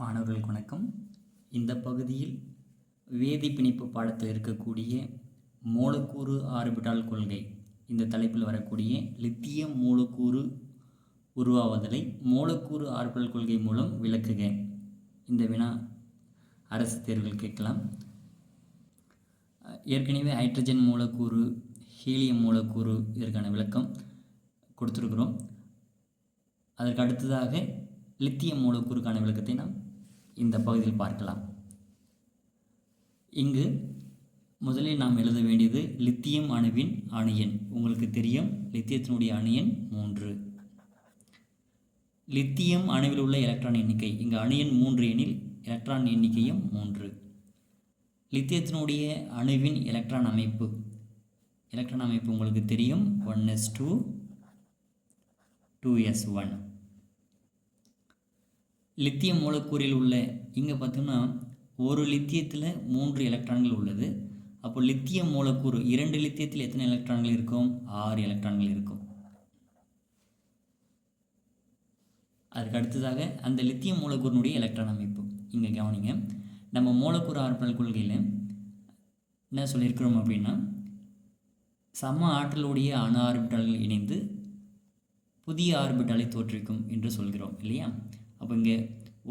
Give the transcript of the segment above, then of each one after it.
மாணவர்களுக்கு வணக்கம். இந்த பகுதியில் வேதி பிணைப்பு பாடத்தில் இருக்கக்கூடிய மூலக்கூறு ஆர்பிட்டால் கொள்கை இந்த தலைப்பில் வரக்கூடிய லித்தியம் மூலக்கூறு உருவாவதலை மூலக்கூறு ஆர்பிட்டல் கொள்கை மூலம் விளக்குக. இந்த வினா அரசு தேர்வுகள் கேட்கலாம். ஏற்கனவே ஹைட்ரஜன் மூலக்கூறு ஹீலியம் மூலக்கூறு இதற்கான விளக்கம் கொடுத்துருக்குறோம். அதற்கு அடுத்ததாக லித்தியம் மூலக்கூறுக்கான விளக்கத்தை நாம் இந்த பகுதியில் பார்க்கலாம். இங்கு முதலில் நாம் எழுத வேண்டியது லித்தியம் அணுவின் அணு எண். உங்களுக்கு தெரியும் லித்தியத்தினுடைய அணு எண் மூன்று. லித்தியம் அணுவில் உள்ள எலக்ட்ரான் எண்ணிக்கை. இங்கு அணு எண் மூன்று எனில் எலக்ட்ரான் எண்ணிக்கையும் மூன்று. லித்தியத்தினுடைய அணுவின் எலக்ட்ரான் அமைப்பு. எலக்ட்ரான் அமைப்பு உங்களுக்கு தெரியும். One s two two s one. Lithium மூலக்கூறில் உள்ள இங்கே பார்த்தோம்னா ஒரு லித்தியத்தில் மூன்று எலக்ட்ரான்கள் உள்ளது. அப்போ லித்தியம் மூலக்கூறு இரண்டு லித்தியத்தில் எத்தனை எலக்ட்ரான்கள் இருக்கும்? ஆறு எலக்ட்ரான்கள் இருக்கும். அதுக்கு அடுத்ததாக அந்த லித்தியம் மூலக்கூறினுடைய எலக்ட்ரான் அமைப்பு. இங்கே கவனிங்க. நம்ம மூலக்கூறு ஆற்றல் கொள்கையில் என்ன சொல்லியிருக்கிறோம் அப்படின்னா சம ஆற்றலுடைய அணு ஆர்பிட்டால்கள் இணைந்து புதிய ஆர்பிட்டாலை தோற்றுவிக்கும் என்று சொல்கிறோம் இல்லையா? அப்போ இங்கே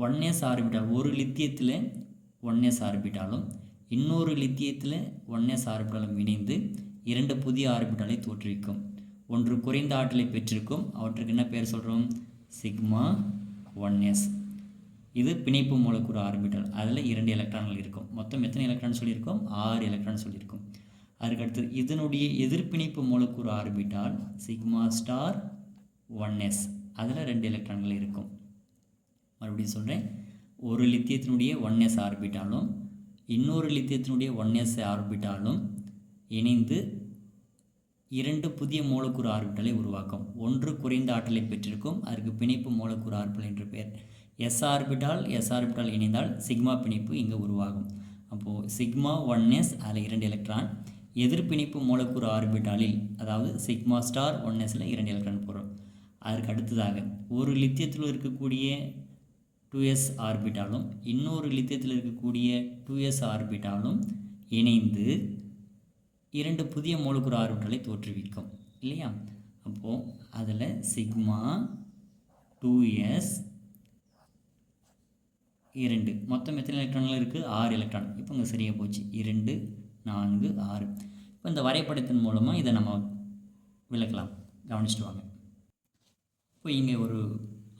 ஒன் எஸ் ஆர்பிட்டால் ஒரு லித்தியத்தில் ஒன் எஸ் ஆர்பிட்டாலும் இன்னொரு லித்தியத்தில் ஒன் எஸ் ஆர்பிட்டாலும் இணைந்து இரண்டு புதிய ஆர்பிட்டாலை தோற்றுவிக்கும். ஒன்று குறைந்த ஆற்றலை பெற்றிருக்கும். அவற்றுக்கு என்ன பேர் சொல்கிறோம் சிக்மா ஒன் எஸ் இது பிணைப்பு மூலக்கூறு ஆர்பிட்டால் அதில் இரண்டு எலக்ட்ரான்கள் இருக்கும். மொத்தம் எத்தனை எலக்ட்ரான் சொல்லியிருக்கோம்? ஆறு எலக்ட்ரான் சொல்லியிருக்கோம். அதுக்கடுத்து இதனுடைய எதிர்பிணைப்பு மூலக்கூறு orbital sigma star one s அதில் ரெண்டு எலக்ட்ரான்கள் இருக்கும். மறுபடியும் சொல்கிறேன் ஒரு லித்தியத்தினுடைய ஒன் எஸ் ஆர்பிட்டாலும் இன்னொரு லித்தியத்தினுடைய ஒன் எஸ் ஆர்பிட்டாலும் இணைந்து இரண்டு புதிய மூலக்கூறு ஆர்பிட்டலை உருவாக்கும். ஒன்று குறைந்த ஆற்றலை பெற்றிருக்கும் அதற்கு பிணைப்பு மூலக்கூறு ஆர்பிட்டல் என்று பெயர். எஸ் ஆர்பிட்டால் எஸ் ஆர்பிட்டால் இணைந்தால் சிக்மா பிணைப்பு இங்கே உருவாகும். அப்போது சிக்மா ஒன் எஸ் அதில் இரண்டு எலக்ட்ரான் எதிர்பிணைப்பு மூலக்கூறு ஆர்பிட்டாலில் அதாவது சிக்மா ஸ்டார் ஒன் எஸில் இரண்டு எலக்ட்ரான் போகிறோம் அதற்கு அடுத்ததாக ஒரு லித்தியத்தில் இருக்கக்கூடிய டூ எஸ் ஆர்பிட்டாலும் இன்னொரு லித்தியத்தில் இருக்கக்கூடிய டூ எஸ் ஆர்பிட்டாலும் இணைந்து இரண்டு புதிய மூலக்கூறு ஆர்பிட்டலை தோற்றுவிக்கும். இல்லையா? அப்போது அதில் சிக்மா டூ எஸ் இரண்டு. மொத்தம் எத்தனை எலக்ட்ரான்கள் இருக்குது ஆறு எலக்ட்ரான் இப்போ இங்கே சரியாக போச்சு. இரண்டு நான்கு ஆறு. இப்போ இந்த வரைபடத்தின் மூலமாக இதை நம்ம விளக்கலாம். கவனிச்சுட்டு வாங்க. இப்போ இங்கே ஒரு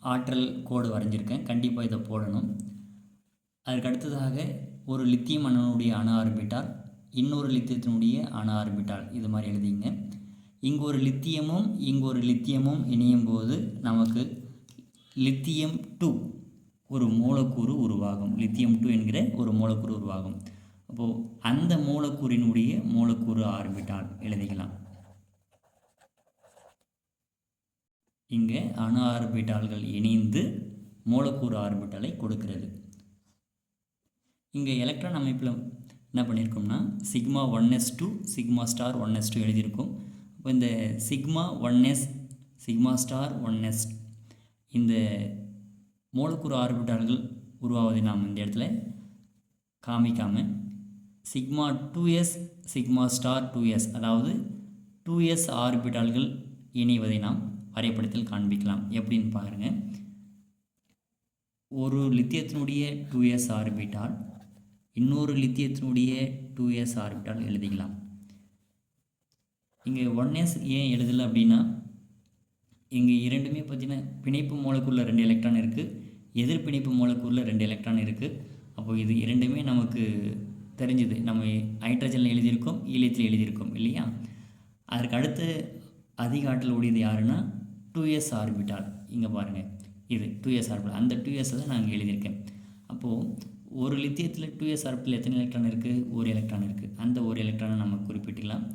ஆற்றல் கோடு வரைஞ்சிருக்கேன். கண்டிப்பாக இதை போடணும். அதற்கு அடுத்ததாக ஒரு லித்தியம் அணுனுடைய அணு ஆர்பிட்டால் இன்னொரு லித்தியத்தினுடைய அணு ஆர்பிட்டால் இது மாதிரி எழுதிங்க. இங்கே ஒரு லித்தியமும் இங்கு ஒரு லித்தியமும் இணையும் போது நமக்கு லித்தியம் டூ ஒரு மூலக்கூறு உருவாகும். லித்தியம் டூ என்கிற ஒரு மூலக்கூறு உருவாகும். அப்போது அந்த மூலக்கூறினுடைய மூலக்கூறு ஆர்பிட்டால் எழுதிக்கலாம். இங்கே அணு ஆர்பிட்டால்கள் இணைந்து மூலக்கூறு ஆர்பிட்டலை கொடுக்கிறது. இங்கே எலக்ட்ரான் அமைப்பில் என்ன பண்ணியிருக்கோம்னா sigma one s two sigma star one s two எழுதியிருக்கோம். இப்போ இந்த sigma one s sigma star one s இந்த மூலக்கூறு ஆர்பிட்டால்கள் உருவாவதை நாம் இந்த இடத்துல காமிக்காமல் sigma two s sigma star two s அதாவது டூ எஸ் ஆர்பிட்டால்கள் இணைவதை நாம் வரைபடத்தில் காண்பிக்கலாம். எப்படின்னு பாருங்கள் ஒரு லித்தியத்தினுடைய டூ எஸ் ஆர்பிட்டால் இன்னொரு லித்தியத்தினுடைய டூ எஸ் ஆர்பிட்டால் எழுதிக்கலாம். இங்கே ஒன் எஸ் ஏன் எழுதலை அப்படின்னா இங்கே இரண்டுமே பார்த்தீங்கன்னா பிணைப்பு மூலக்கூறில் ரெண்டு எலக்ட்ரான் இருக்குது எதிர் பிணைப்பு மூலக்கூறில் ரெண்டு எலக்ட்ரான் இருக்குது அப்போ இது இரண்டுமே நமக்கு தெரிஞ்சுது. நம்ம ஹைட்ரஜனில் எழுதியிருக்கோம் ஈலியத்தில் எழுதியிருக்கோம் இல்லையா? அதற்கு அடுத்து அதிக ஆற்றல் உடையது யாருன்னா டூ எஸ் ஆர்பிட்டால் இங்கே பாருங்கள் இது டூ எஸ் ஆர்பிட்டால் அந்த டூ எஸ் தான் நான் எழுதியிருக்கேன். அப்போது ஒரு லித்தியத்தில் டூ எஸ் ஆர்பிட்டில் எத்தனை எலக்ட்ரான் இருக்குது ஒரு எலக்ட்ரான் இருக்குது அந்த ஒரு எலக்ட்ரானை நம்ம குறிப்பிட்டுக்கலாம்.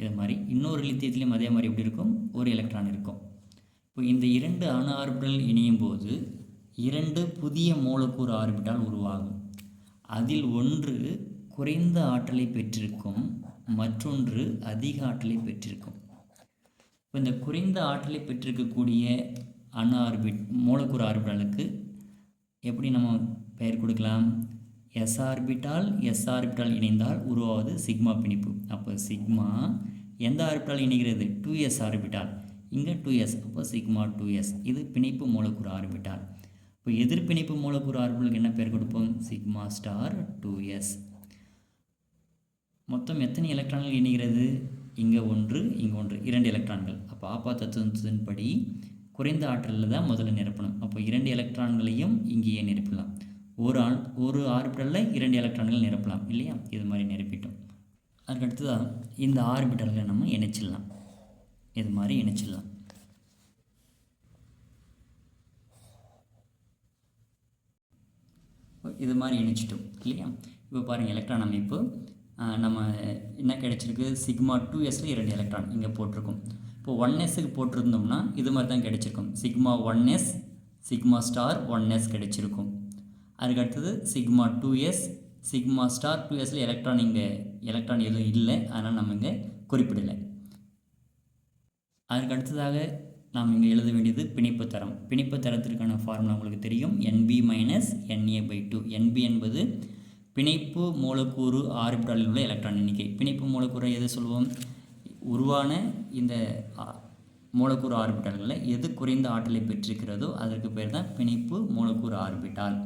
இது மாதிரி இன்னொரு லித்தியத்துலேயும் அதே மாதிரி எப்படி இருக்கும்? ஒரு எலக்ட்ரான் இருக்கும். இப்போ இந்த இரண்டு அணு ஆர்பிட்டல் இணையும் போது இரண்டு புதிய மூலக்கூறு ஆர்பிட்டால் உருவாகும். அதில் ஒன்று குறைந்த ஆற்றலை பெற்றிருக்கும் மற்றொன்று அதிக ஆற்றலை பெற்றிருக்கும். இப்போ இந்த குறைந்த ஆற்றலை பெற்றிருக்கக்கூடிய அணு ஆர்பிட் மூலக்கூறு ஆர்பிட்டாலுக்கு எப்படி நம்ம பெயர் கொடுக்கலாம்? எஸ் ஆர்பிட்டால் எஸ் ஆர்பிட்டால் இணைந்தால் உருவாவது சிக்மா பிணைப்பு. அப்போ சிக்மா எந்த ஆர்பிட்டால் இணைகிறது? டூ எஸ் ஆர்பிட்டால் இங்கே டூ எஸ் அப்போ சிக்மா டூ எஸ் இது பிணைப்பு மூலக்கூறு ஆர்பிட்டால் இப்போ எதிர்பிணைப்பு மூலக்கூறு ஆர்பிட்டலுக்கு என்ன பேர் கொடுப்போம்? சிக்மா ஸ்டார் டூ எஸ் மொத்தம் எத்தனை எலக்ட்ரான்கள் இணைகிறது? இங்கே ஒன்று இங்கே ஒன்று. இரண்டு எலக்ட்ரான்கள். அப்போ ஆப்பா தத்துவத்தின்படி குறைந்த ஆற்றலில் தான் முதல்ல நிரப்பணும். அப்போ இரண்டு எலக்ட்ரான்களையும் இங்கேயே நிரப்பலாம். ஒரு ஆள் ஒரு ஆர்பிட்டலில் இரண்டு எலக்ட்ரான்கள் நிரப்பலாம் இல்லையா? இது மாதிரி நிரப்பிட்டோம். அதுக்கு அடுத்ததாக இந்த ஆர்பிட்டலில் நம்ம இணைச்சிடலாம். இது மாதிரி இணைச்சிடலாம். இது மாதிரி இணைச்சிட்டோம் இல்லையா? இப்போ பாருங்கள் எலக்ட்ரான் அமைப்பு. நம்ம என்ன கிடைச்சிருக்கு? சிக்மா டூ எஸ்ல இரண்டு எலக்ட்ரான் இங்கே போட்டிருக்கும். இப்போ ஒன் எஸ்ஸுக்கு போட்டிருந்தோம்னா இது மாதிரி தான் கிடைச்சிருக்கும். Sigma one s sigma star one s கிடைச்சிருக்கும். அதுக்கு அடுத்தது sigma two s sigma star two எஸ்ல electron இங்கே எலக்ட்ரான் எதுவும் இல்லை. அதனால் நம்ம இங்கே குறிப்பிடலை. அதுக்கு அடுத்ததாக நாம் இங்கே எழுத வேண்டியது பிணைப்பு தரம். பிணைப்பு தரத்திற்கான ஃபார்முலா உங்களுக்கு தெரியும். NB minus NA by two NB என்பது பிணைப்பு மூலக்கூறு ஆர்பிட்டாலில் உள்ள எலக்ட்ரான் எண்ணிக்கை. பிணைப்பு மூலக்கூறை எது சொல்லுவோம் உருவான இந்த மூலக்கூறு ஆர்பிட்டால்களில் எது குறைந்த ஆற்றலை பெற்றிருக்கிறதோ அதற்கு பேர் தான் பிணைப்பு மூலக்கூறு ஆர்பிட்டால்.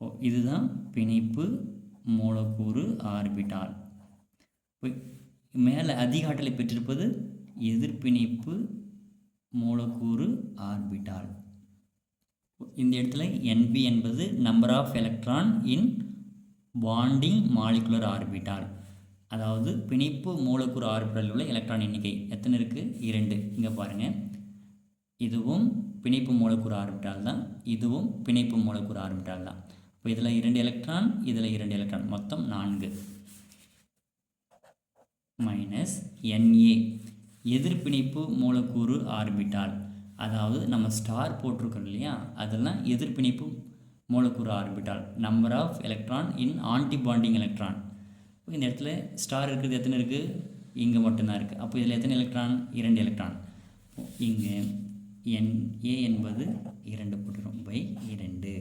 ஓ இதுதான் பிணைப்பு மூலக்கூறு ஆர்பிட்டால். மேலே அதிக ஆற்றலை பெற்றிருப்பது எதிர்பிணைப்பு மூலக்கூறு ஆர்பிட்டால். இந்த இடத்துல என்பி என்பது number of electron in bonding molecular orbital அதாவது பிணைப்பு மூலக்கூறு ஆர்பிட்டலில் உள்ள எலக்ட்ரான் எண்ணிக்கை. எத்தனை இருக்குது இரண்டு. இங்கே பாருங்கள் இதுவும் பிணைப்பு மூலக்கூறு ஆர்பிட்டால் தான். இதுவும் பிணைப்பு மூலக்கூறு ஆர்பிட்டால் தான். இப்போ இதில் இரண்டு எலக்ட்ரான் இதில் இரண்டு எலக்ட்ரான் மொத்தம் நான்கு. மைனஸ் என்ஏ எதிர்பிணைப்பு மூலக்கூறு ஆர்பிட்டால். அதாவது நம்ம ஸ்டார் போட்டிருக்கோம் இல்லையா? அதெல்லாம் எதிர்பிணைப்பு மூலக்கூறு orbital number of electron in anti bonding electron இப்போ இந்த இடத்துல ஸ்டார் இருக்கிறது எத்தனை இருக்குது இங்கே மட்டும்தான் இருக்குது அப்போ இதில் எத்தனை எலக்ட்ரான் இரண்டு எலக்ட்ரான் இங்கே என் ஏ என்பது இரண்டு போட்டுரும் பை இரண்டு.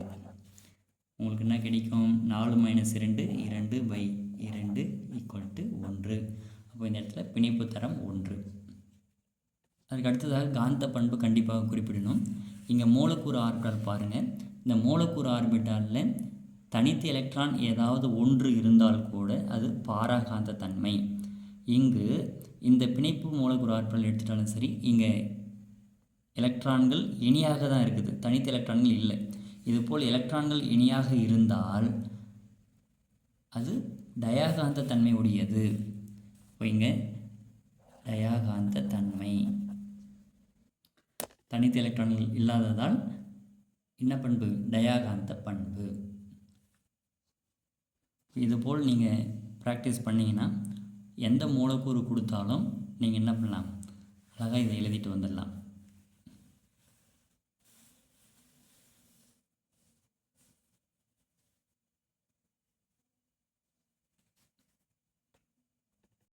உங்களுக்கு என்ன கிடைக்கும்? நாலு மைனஸ் இரண்டு இரண்டு பை இரண்டு ஈக்குவல் டு ஒன்று. அப்போ இந்த இடத்துல பிணைப்பு தரம் ஒன்று. அதுக்கு அடுத்ததாக காந்த பண்பு கண்டிப்பாக குறிப்பிடணும். இங்கே மூலக்கூறு ஆர்பிட்டால் பாருங்கள் இந்த மூலக்கூறு ஆர்பிட்டாலில் தனித்து எலக்ட்ரான் ஏதாவது ஒன்று இருந்தால் கூட அது பாராகாந்த தன்மை. இங்கு இந்த பிணைப்பு மூலக்கூறு ஆர்பிட்டால் எடுத்துட்டாலும் சரி இங்கே எலக்ட்ரான்கள் இணையாக தான் இருக்குது. தனித்த எலக்ட்ரான்கள் இல்லை. இதுபோல் எலக்ட்ரான்கள் இணையாக இருந்தால் அது டயாகாந்த தன்மை உடையது இப்போ இங்கே டயாகாந்த தன்மை. தனித்த எலக்ட்ரான்கள் இல்லாததால் என்ன பண்பு? டயாகாந்த பண்பு. இதுபோல் நீங்கள் ப்ராக்டிஸ் பண்ணிங்கன்னா எந்த மூலக்கூறு கொடுத்தாலும் நீங்கள் என்ன பண்ணலாம்? அழகாக இதை எழுதிட்டு வந்துடலாம்.